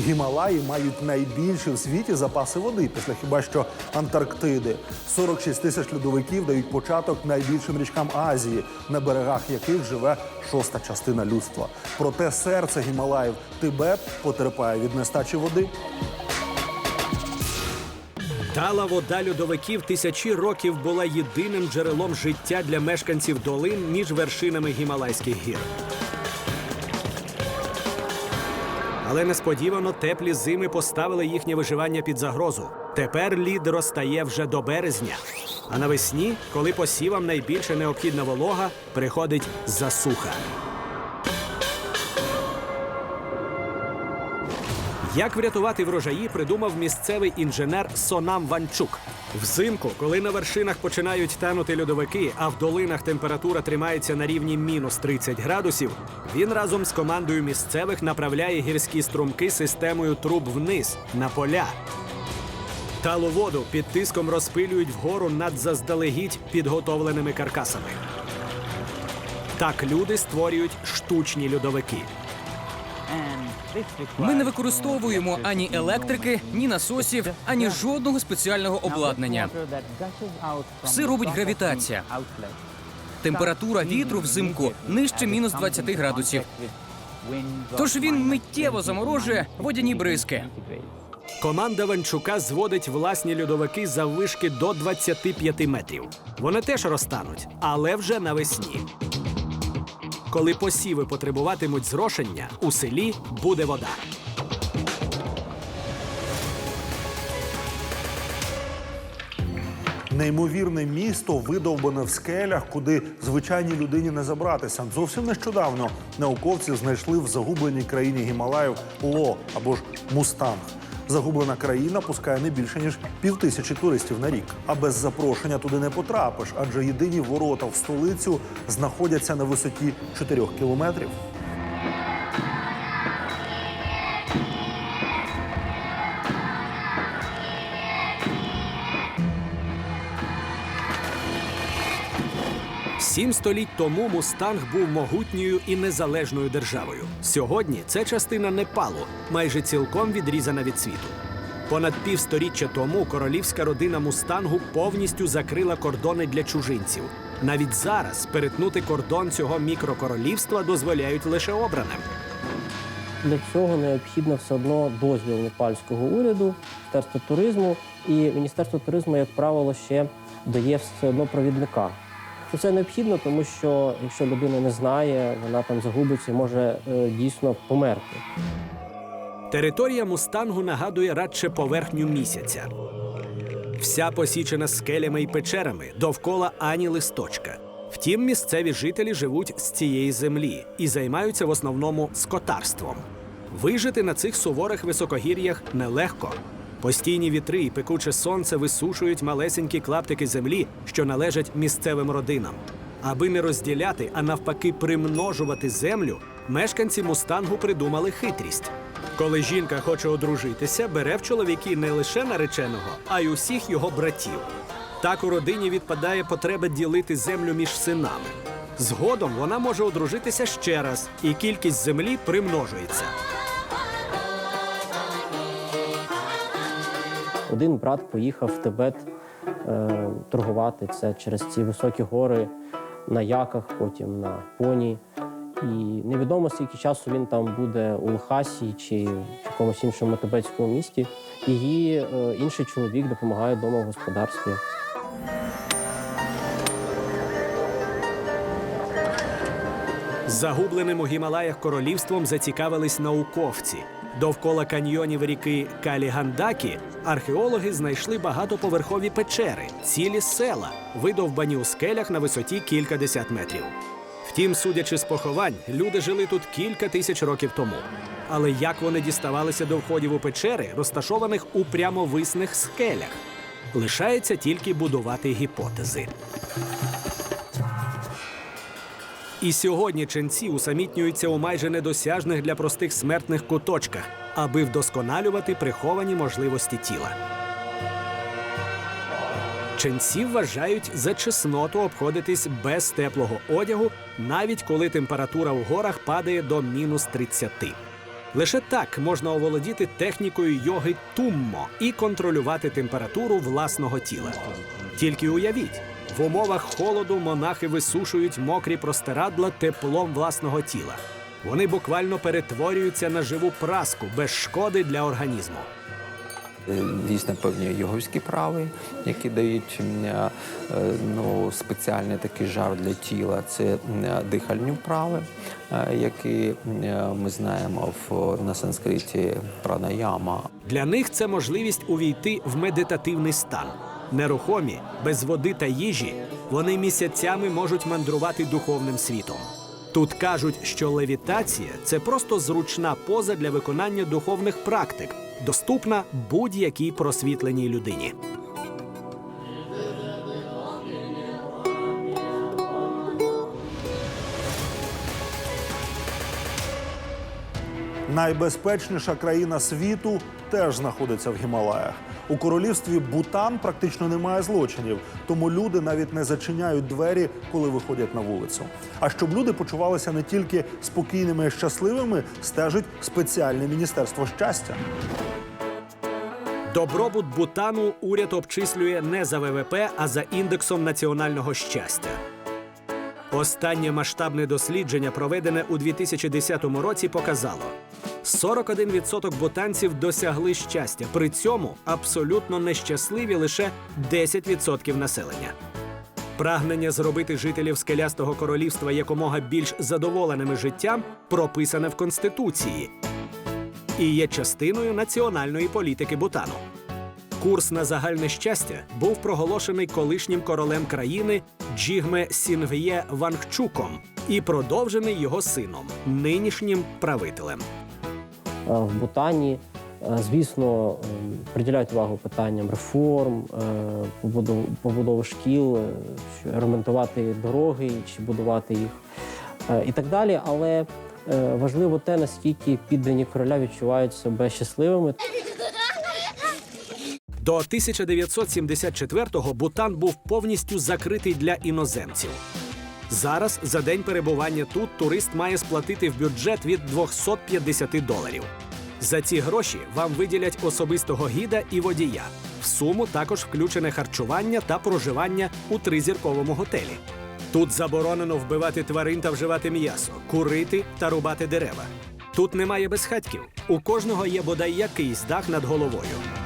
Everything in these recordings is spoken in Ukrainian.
Гімалаї мають найбільші в світі запаси води після хіба що Антарктиди. 46 тисяч льодовиків дають початок найбільшим річкам Азії, на берегах яких живе шоста частина людства. Проте серце Гімалаїв Тибет потерпає від нестачі води. Тала вода льодовиків тисячі років була єдиним джерелом життя для мешканців долин між вершинами Гімалайських гір. Але несподівано теплі зими поставили їхнє виживання під загрозу. Тепер лід розтає вже до березня. А навесні, коли посівам найбільше необхідна волога, приходить засуха. Як врятувати врожаї, придумав місцевий інженер Сонам Ванчук. Взимку, коли на вершинах починають танути льодовики, а в долинах температура тримається на рівні мінус 30 градусів, він разом з командою місцевих направляє гірські струмки системою труб вниз на поля. Талу воду під тиском розпилюють вгору над заздалегідь підготовленими каркасами. Так люди створюють штучні льодовики. Ми не використовуємо ані електрики, ні насосів, ані жодного спеціального обладнання. Все робить гравітація. Температура вітру взимку нижче мінус 20 градусів. Тож він миттєво заморожує водяні бризки. Команда Ванчука зводить власні льодовики заввишки до 25 метрів. Вони теж розтануть, але вже навесні. Коли посіви потребуватимуть зрошення, у селі буде вода. Неймовірне місто видовбане в скелях, куди звичайній людині не забратися. Зовсім нещодавно науковці знайшли в загубленій країні Гімалаїв Ло або ж Мустанг. Загублена країна пускає не більше ніж півтисячі туристів на рік. А без запрошення туди не потрапиш, адже єдині ворота в столицю знаходяться на висоті 4 кілометрів. Сім століть тому Мустанг був могутньою і незалежною державою. Сьогодні це частина Непалу, майже цілком відрізана від світу. Понад півсторіччя тому королівська родина Мустангу повністю закрила кордони для чужинців. Навіть зараз перетнути кордон цього мікрокоролівства дозволяють лише обраним. Для цього необхідно все одно дозвіл непальського уряду, Міністерства туризму. І Міністерство туризму, як правило, ще дає все одно провідника. Ну, Це необхідно, тому що якщо людина не знає, вона там загубиться і може е, дійсно померти. Територія Мустангу нагадує радше поверхню місяця. Вся посічена скелями і печерами довкола ані листочка. Втім, місцеві жителі живуть з цієї землі і займаються в основному скотарством. Вижити на цих суворих високогір'ях нелегко. Постійні вітри і пекуче сонце висушують малесенькі клаптики землі, що належать місцевим родинам. Аби не розділяти, а навпаки, примножувати землю, мешканці мустангу придумали хитрість. Коли жінка хоче одружитися, бере в чоловіки не лише нареченого, а й усіх його братів. Так у родині відпадає потреба ділити землю між синами. Згодом вона може одружитися ще раз, і кількість землі примножується. Один брат поїхав в Тибет е, торгувати це через ці високі гори на яках, потім на поні. І невідомо скільки часу він там буде у Лхасі чи в якомусь іншому тибетському місті. Її е, інший чоловік допомагає вдома в господарстві. Загубленим у Гімалаях королівством зацікавились науковці. Довкола каньйонів ріки Калігандакі археологи знайшли багатоповерхові печери, цілі села, видовбані у скелях на висоті кількадесят метрів. Втім, судячи з поховань, люди жили тут кілька тисяч років тому. Але як вони діставалися до входів у печери, розташованих у прямовисних скелях? Лишається тільки будувати гіпотези. І сьогодні ченці усамітнюються у майже недосяжних для простих смертних куточках, аби вдосконалювати приховані можливості тіла. Ченці вважають за чесноту обходитись без теплого одягу, навіть коли температура в горах падає до мінус 30. Лише так можна оволодіти технікою йоги туммо і контролювати температуру власного тіла. Тільки уявіть, в умовах холоду монахи висушують мокрі простирадла теплом власного тіла. Вони буквально перетворюються на живу праску без шкоди для організму. Е, Дійсно, певні йоговські прави, які дають е, ну, спеціальний такий жар для тіла. Це дихальні вправи, е, які е, ми знаємо в, на санскриті пранаяма. Для них це можливість увійти в медитативний стан. Нерухомі, без води та їжі, вони місяцями можуть мандрувати духовним світом. Тут кажуть, що левітація це просто зручна поза для виконання духовних практик, доступна будь-якій просвітленій людині. Найбезпечніша країна світу теж знаходиться в Гімалаях. У королівстві Бутан практично немає злочинів, тому люди навіть не зачиняють двері, коли виходять на вулицю. А щоб люди почувалися не тільки спокійними і щасливими, стежить спеціальне міністерство щастя. Добробут Бутану уряд обчислює не за ВВП, а за індексом національного щастя. Останнє масштабне дослідження, проведене у 2010 році, показало: 41% бутанців досягли щастя. При цьому абсолютно нещасливі лише 10% населення. Прагнення зробити жителів скелястого королівства якомога більш задоволеними життям прописане в конституції і є частиною національної політики Бутану. Курс на загальне щастя був проголошений колишнім королем країни Джігме Сінв'є Вангчуком і продовжений його сином, нинішнім правителем. Е, В Бутані, е, звісно, е, приділяють увагу питанням реформ, побудови шкіл, ремонтувати дороги чи будувати їх і так далі. Але важливо те, наскільки піддані короля відчувають себе щасливими. До 1974-го Бутан був повністю закритий для іноземців. Зараз за день перебування тут турист має сплатити в бюджет від 250 доларів. За ці гроші вам виділять особистого гіда і водія. В суму також включене харчування та проживання у тризірковому готелі. Тут заборонено вбивати тварин та вживати м'ясо, курити та рубати дерева. Тут немає безхатьків. У кожного є бодай якийсь дах над головою.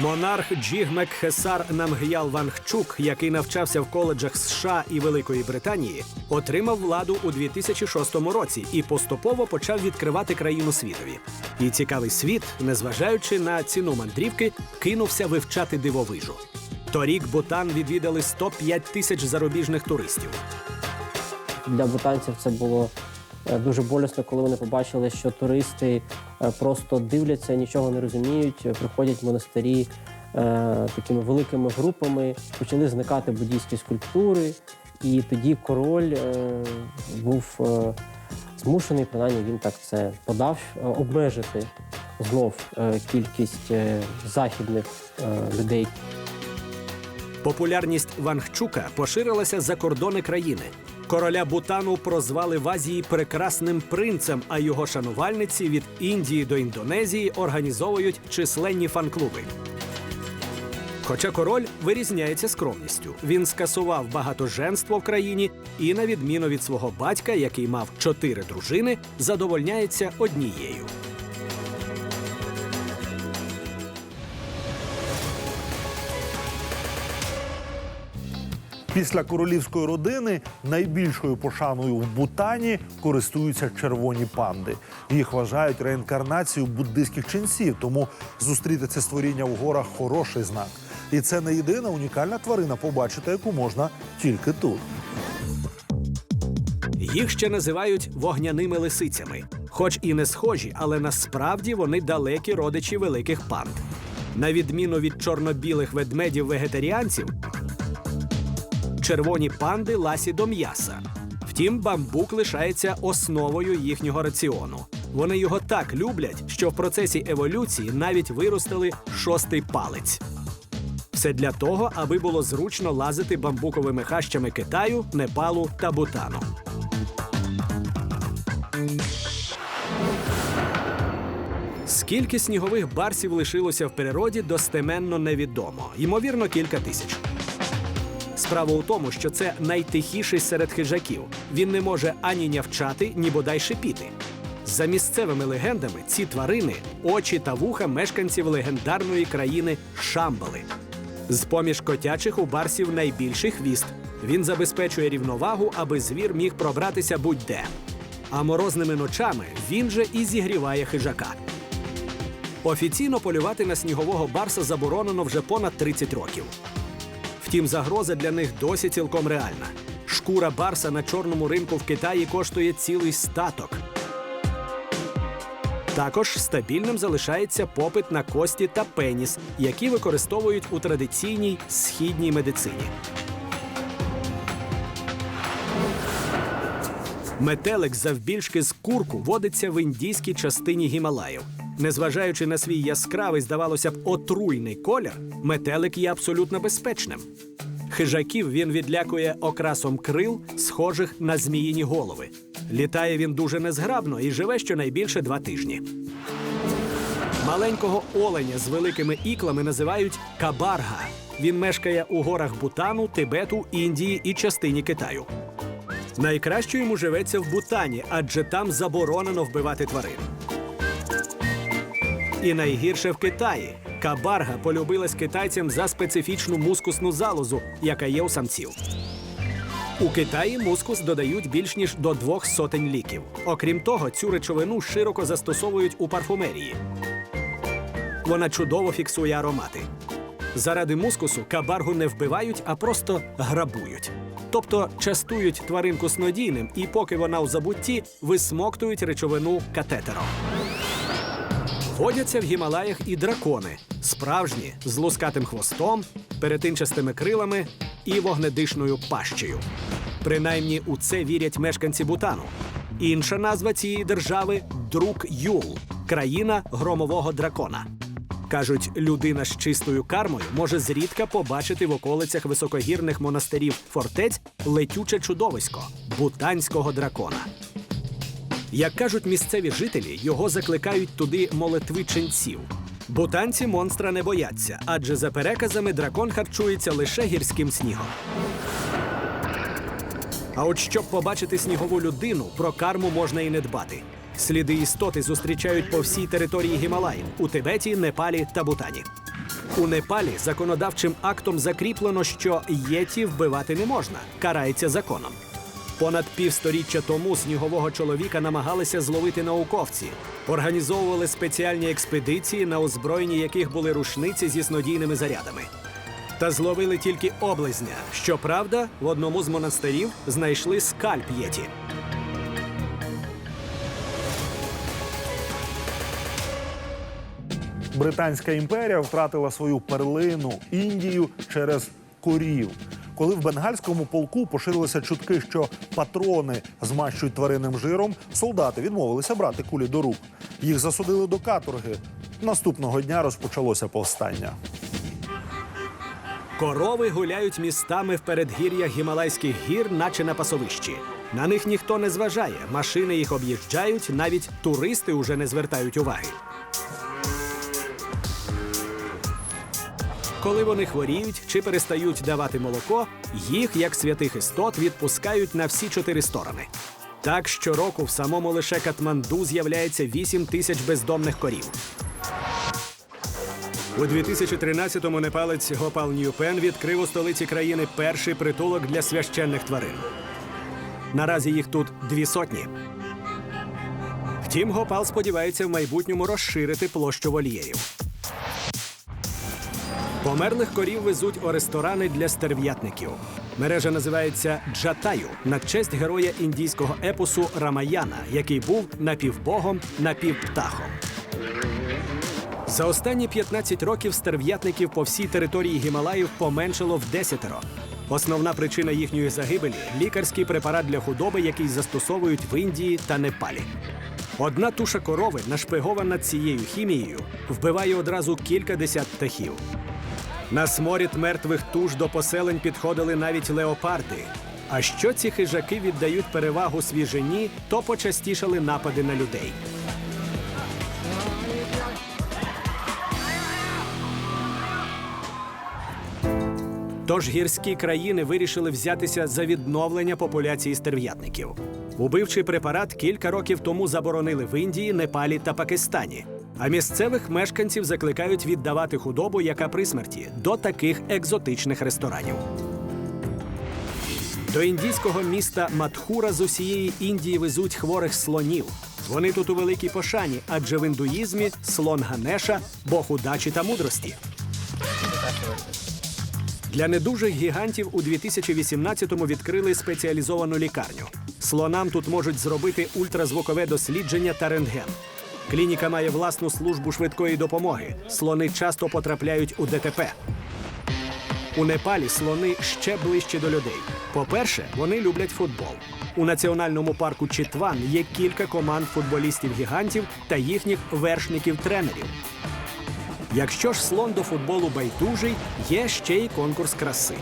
Монарх Джігмек Хесар Намг'ял Вангчук, який навчався в коледжах США і Великої Британії, отримав владу у 2006 році і поступово почав відкривати країну світові. І цікавий світ, незважаючи на ціну мандрівки, кинувся вивчати дивовижу. Торік Бутан відвідали 105 тисяч зарубіжних туристів. Для бутанців це було дуже болісно, коли вони побачили, що туристи е, просто дивляться, нічого не розуміють, е, приходять в монастирі е, такими великими групами, почали зникати буддійські скульптури, і тоді король е, був е, змушений, принаймні він так це подав, е, обмежити знов е, кількість е, західних е, людей, Популярність Вангчука поширилася за кордони країни. Короля Бутану прозвали в Азії прекрасним принцем, а його шанувальниці від Індії до Індонезії організовують численні фан-клуби. Хоча король вирізняється скромністю. Він скасував багатоженство в країні і, на відміну від свого батька, який мав чотири дружини, задовольняється однією. Після королівської родини найбільшою пошаною в Бутані користуються червоні панди. Їх вважають реінкарнацією буддийських ченців, тому зустріти це створіння в горах хороший знак. І це не єдина унікальна тварина, побачити яку можна тільки тут. Їх ще називають вогняними лисицями, хоч і не схожі, але насправді вони далекі родичі великих панд. На відміну від чорно-білих ведмедів вегетаріанців, червоні панди ласі до м'яса. Втім, бамбук лишається основою їхнього раціону. Вони його так люблять, що в процесі еволюції навіть виростили шостий палець. Все для того, аби було зручно лазити бамбуковими хащами Китаю, Непалу та Бутану. Скільки снігових барсів лишилося в природі, достеменно невідомо. Ймовірно, кілька тисяч. Справа у тому, що це найтихіший серед хижаків. Він не може ані нявчати, ні бодай шипіти. За місцевими легендами, ці тварини очі та вуха мешканців легендарної країни Шамбали. З поміж котячих у барсів найбільший хвіст. Він забезпечує рівновагу, аби звір міг пробратися будь-де. А морозними ночами він же і зігріває хижака. Офіційно полювати на снігового барса заборонено вже понад 30 років. Втім, загроза для них досі цілком реальна. Шкура барса на чорному ринку в Китаї коштує цілий статок. Також стабільним залишається попит на кості та пеніс, які використовують у традиційній східній медицині. Метелик завбільшки з курку водиться в індійській частині Гімалаїв. Незважаючи на свій яскравий, здавалося б, отруйний колір, метелик є абсолютно безпечним. Хижаків він відлякує окрасом крил, схожих на зміїні голови. Літає він дуже незграбно і живе щонайбільше два тижні. Маленького оленя з великими іклами називають кабарга. Він мешкає у горах Бутану, Тибету, Індії і частині Китаю. Найкраще йому живеться в Бутані, адже там заборонено вбивати тварин. І найгірше в Китаї. Кабарга полюбилась китайцям за специфічну мускусну залозу, яка є у самців. У Китаї мускус додають більш ніж до двох сотень ліків. Окрім того, цю речовину широко застосовують у парфумерії. Вона чудово фіксує аромати. Заради мускусу кабаргу не вбивають, а просто грабують. Тобто частують тваринку снодійним, і поки вона у забутті, висмоктують речовину катетером. Водяться в Гімалаях і дракони, справжні з лускатим хвостом, перетинчастими крилами і вогнедишною пащею. Принаймні у це вірять мешканці Бутану. Інша назва цієї держави друк Юл країна громового дракона. Кажуть, людина з чистою кармою може зрідка побачити в околицях високогірних монастирів фортець летюче чудовисько бутанського дракона. Як кажуть місцеві жителі, його закликають туди молитви ченців. Бутанці монстра не бояться, адже за переказами дракон харчується лише гірським снігом. А от щоб побачити снігову людину, про карму можна і не дбати. Сліди істоти зустрічають по всій території Гімалаїв у Тибеті, Непалі та Бутані. У Непалі законодавчим актом закріплено, що єті вбивати не можна, карається законом. Понад півсторіччя тому снігового чоловіка намагалися зловити науковці, організовували спеціальні експедиції, на озброєнні яких були рушниці зі снодійними зарядами. Та зловили тільки облизня. Щоправда, в одному з монастирів знайшли скальп єті. Британська імперія втратила свою перлину Індію через корів. Коли в бенгальському полку поширилися чутки, що патрони змащують тваринним жиром, солдати відмовилися брати кулі до рук. Їх засудили до каторги. Наступного дня розпочалося повстання. Корови гуляють містами в передгір'ях гімалайських гір, наче на пасовищі. На них ніхто не зважає. Машини їх об'їжджають, навіть туристи уже не звертають уваги. Коли вони хворіють чи перестають давати молоко, їх, як святих істот, відпускають на всі чотири сторони. Так щороку в самому лише Катманду з'являється 8 тисяч бездомних корів. У 2013-му непалець Гопал Ньюпен відкрив у столиці країни перший притулок для священних тварин. Наразі їх тут дві сотні. Втім, Гопал сподівається в майбутньому розширити площу вольєрів. Померлих корів везуть у ресторани для стерв'ятників. Мережа називається Джатаю на честь героя індійського епосу Рамаяна, який був напівбогом, напівптахом. За останні 15 років стерв'ятників по всій території Гімалаїв поменшало в десятеро. Основна причина їхньої загибелі лікарський препарат для худоби, який застосовують в Індії та Непалі. Одна туша корови, нашпигована цією хімією, вбиває одразу кілька десят птахів. На сморід мертвих туш до поселень підходили навіть леопарди. А що ці хижаки віддають перевагу свіжині, то почастішали напади на людей. Тож гірські країни вирішили взятися за відновлення популяції стерв'ятників. Убивчий препарат кілька років тому заборонили в Індії, Непалі та Пакистані. А місцевих мешканців закликають віддавати худобу, яка при смерті, до таких екзотичних ресторанів. До індійського міста Матхура з усієї Індії везуть хворих слонів. Вони тут у великій пошані, адже в індуїзмі слон Ганеша бог удачі та мудрості. Для недужих гігантів у 2018-му відкрили спеціалізовану лікарню. Слонам тут можуть зробити ультразвукове дослідження та рентген. Клініка має власну службу швидкої допомоги. Слони часто потрапляють у ДТП. У Непалі слони ще ближче до людей. По-перше, вони люблять футбол. У національному парку Читван є кілька команд футболістів-гігантів та їхніх вершників-тренерів. Якщо ж слон до футболу байдужий, є ще й конкурс краси.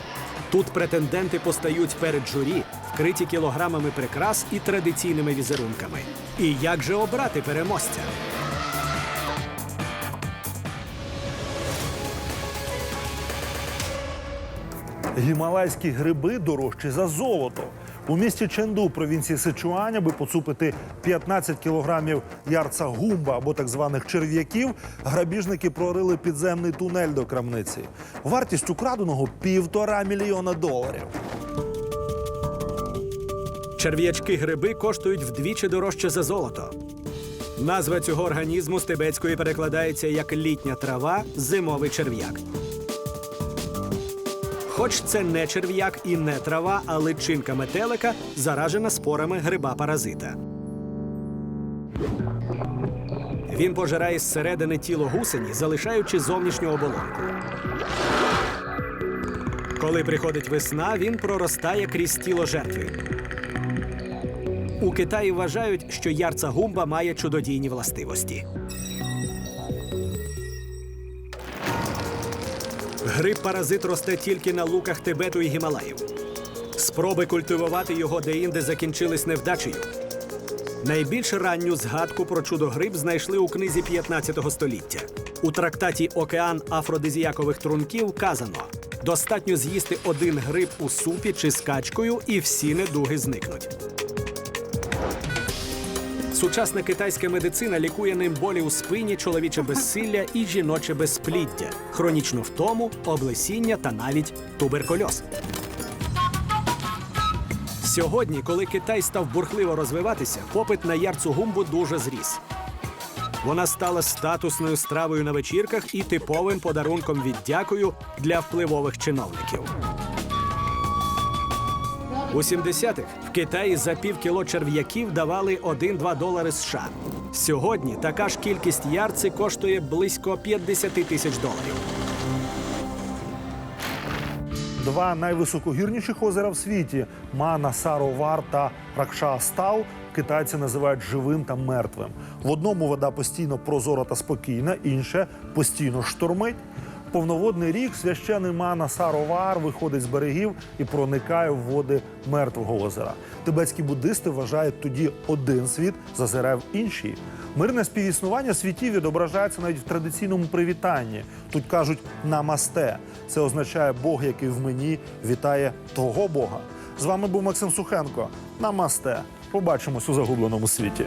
Тут претенденти постають перед журі, вкриті кілограмами прикрас і традиційними візерунками. І як же обрати переможця? Гімалайські гриби дорожчі за золото. У місті Ченду, провінції Сичуань, аби поцупити 15 кілограмів ярца гумба або так званих черв'яків, грабіжники прорили підземний тунель до крамниці. Вартість украденого півтора мільйона доларів. Черв'ячки гриби коштують вдвічі дорожче за золото. Назва цього організму з тибетської перекладається як літня трава, зимовий черв'як. Хоч це не черв'як і не трава, а личинка метелика заражена спорами гриба-паразита. Він пожирає зсередини тіло гусені, залишаючи зовнішню оболонку. Коли приходить весна, він проростає крізь тіло жертви. У Китаї вважають, що ярца гумба має чудодійні властивості. Гриб-паразит росте тільки на луках Тибету і Гімалаїв. Спроби культивувати його деінде закінчились невдачею. Найбільш ранню згадку про чудо-гриб знайшли у книзі 15 століття. У трактаті Океан афродизіакових трунків вказано: достатньо з'їсти один гриб у супі чи з качкою, і всі недуги зникнуть. Сучасна китайська медицина лікує ним болі у спині, чоловіче безсилля і жіноче безпліддя, хронічну втому, облесіння та навіть туберкульоз. Сьогодні, коли Китай став бурхливо розвиватися, попит на ярцу гумбу дуже зріс. Вона стала статусною стравою на вечірках і типовим подарунком від дякую для впливових чиновників. У 70-х в Китаї за пів кіло черв'яків давали 1-2 долари США. Сьогодні така ж кількість ярци коштує близько 50 тисяч доларів. Два найвисокогірніших озера в світі Мана Саровар та Ракша Астау китайці називають живим та мертвим. В одному вода постійно прозора та спокійна, інше постійно штормить. Повноводний рік священий Мана Саровар виходить з берегів і проникає в води мертвого озера. Тибетські буддисти вважають тоді один світ зазирає в інший. Мирне співіснування світів відображається навіть в традиційному привітанні. Тут кажуть намасте. Це означає Бог, який в мені вітає твого Бога. З вами був Максим Сухенко. Намасте. Побачимось у загубленому світі.